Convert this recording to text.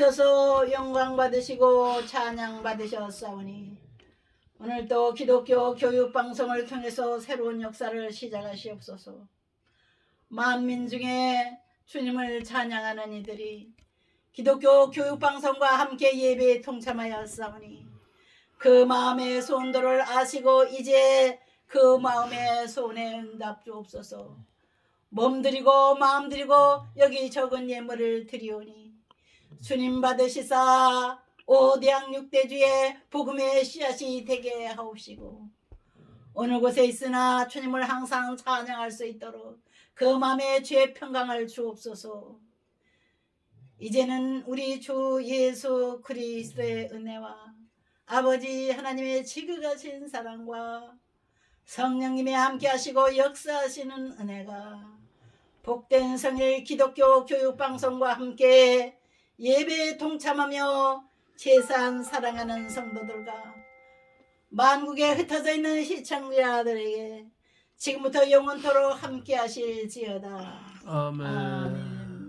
주셔서 영광 받으시고 찬양 받으셨사오니 오늘도 기독교 교육 방송을 통해서 새로운 역사를 시작하시옵소서. 만민 중에 주님을 찬양하는 이들이 기독교 교육 방송과 함께 예배에 동참하였사오니 그 마음의 소원들을 아시고 이제 그 마음의 소원에 응답 주옵소서. 몸 드리고 마음 드리고 여기 적은 예물을 드리오니 주님 받으시사 오대양 육대주의 복음의 씨앗이 되게 하옵시고 어느 곳에 있으나 주님을 항상 찬양할 수 있도록 그 마음에 죄 평강을 주옵소서. 이제는 우리 주 예수 그리스도의 은혜와 아버지 하나님의 지극하신 사랑과 성령님의 함께 하시고 역사하시는 은혜가 복된 성일 기독교 교육방송과 함께 예배에 동참하며 제산 사랑하는 성도들과 만국에 흩어져 있는 시청자들에게 지금부터 영원토록 함께 하실지어다. 아멘. 아멘.